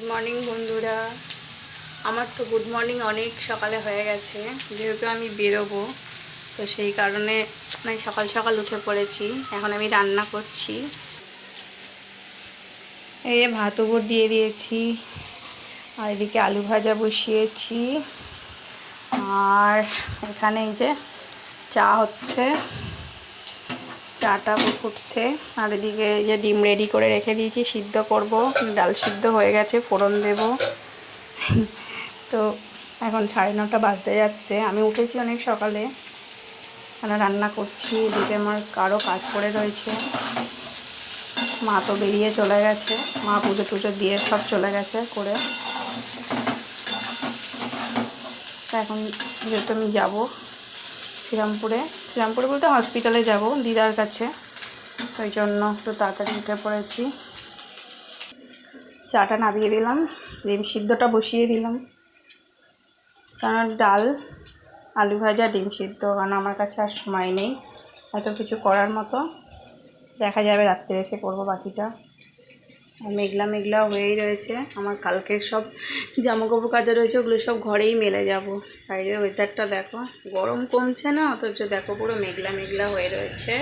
Good morning বন্ধুরা। আমার তো গুড মর্নিং অনেক সকালে হয়ে গেছে। যেহেতু আমি বেরোবো, তো সেই কারণে মানে সকাল সকাল উঠে পড়েছি। এখন আমি রান্না করছি। এই ভাত উপর দিয়ে দিয়েছি, আর এদিকে আলু ভাজা বসিয়েছি। আর এখানে এই যে চা হচ্ছে। চাটা ফুটছে। আর এদিকে যে ডিম রেডি করে রেখে দিয়েছি, সিদ্ধ করব। ডাল সিদ্ধ হয়ে গেছে, ফোড়ন দেব। তো এখন সাড়ে নটা বাজতে যাচ্ছে। আমি উঠেছি অনেক সকালে। এখানে রান্না করছি, এদিকে আমার কারও কাজ করে রয়েছে। মা তো বেরিয়ে চলে গেছে। মা পুজো টুজো দিয়ে সব চলে গেছে করে। এখন যেহেতু আমি যাব শ্রীরামপুরে। শ্রীরামপুরে বলতে হসপিটালে যাব দিদার কাছে। ওই জন্য একটু তাড়াতাড়ি উঠে পড়েছি। চাটা নামিয়ে দিলাম, ডিম সিদ্ধটা বসিয়ে দিলাম। কারণ ডাল, আলু ভাজা, ডিম সিদ্ধ, কারণ আমার কাছে আর সময় নেই। এত কিছু করার মতো। দেখা যাবে রাত্রে এসে করব বাকিটা। মেঘলা মেঘলা হয়েই রয়েছে। আমার কালকের সব জামা কাপড় কাজা রয়েছে, ওগুলো সব ঘরেই মেলে যাব। বাইরের ওয়েদারটা দেখো, গরম কমছে না, অথচ দেখো পুরো মেঘলা মেঘলা হয়ে রয়েছে।